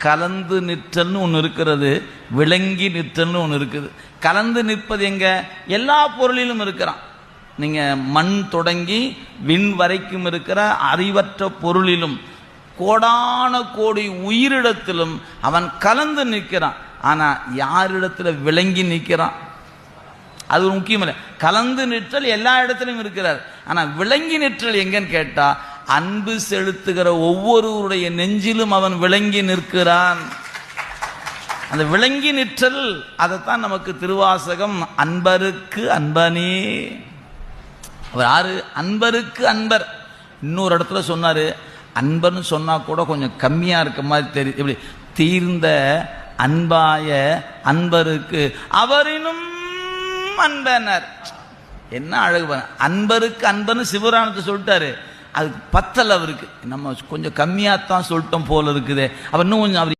கலந்து நிற்றல்னு ஒன்று இருக்கிறது விளங்கி நிற்றல்னு ஒன்று இருக்குது. கலந்து நிற்பது எங்க? எல்லா பொருளிலும் இருக்கிறான். நீங்க மண் தொடங்கி விண் வரைக்கும் இருக்கிற அறிவற்ற பொருளிலும் கோடான கோடி உயிரிடத்திலும் அவன் கலந்து நிற்கிறான். ஆனா யாரிடத்துல விளங்கி நிற்கிறான்? அது ஒரு முக்கியம் இல்லை கலந்து நிற்றல் எல்லா இடத்திலும் இருக்கிறார். ஆனா விளங்கி நிற்றல் எங்கன்னு கேட்டா அன்பு செலுத்துகிற ஒவ்வொருவருடைய நெஞ்சிலும் அவன் விளங்கி நிற்கிறான். அந்த விளங்கி நிற்றல் அதைத்தான் நமக்கு திருவாசகம் அன்பருக்கு அன்பனே. அவர் யாரு? அன்பருக்கு அன்பர். இன்னொரு இடத்துல சொன்னாரு அன்பர்னு சொன்னா கூட கொஞ்சம் கம்மியா இருக்க மாதிரி தெரியுது இப்படி தீர்ந்த அன்பாய அன்பருக்கு அவரினும் அன்பனர். என்ன அழகு அன்பருக்கு அன்பர்னு சிவராணத்தை சொல்லிட்டாரு அது பத்தல் அவருக்கு நம்ம கொஞ்சம் கம்மியாத்தான் சொல்லிட்டோம் போல இருக்குதே. அவர் இன்னும் கொஞ்சம் அவர்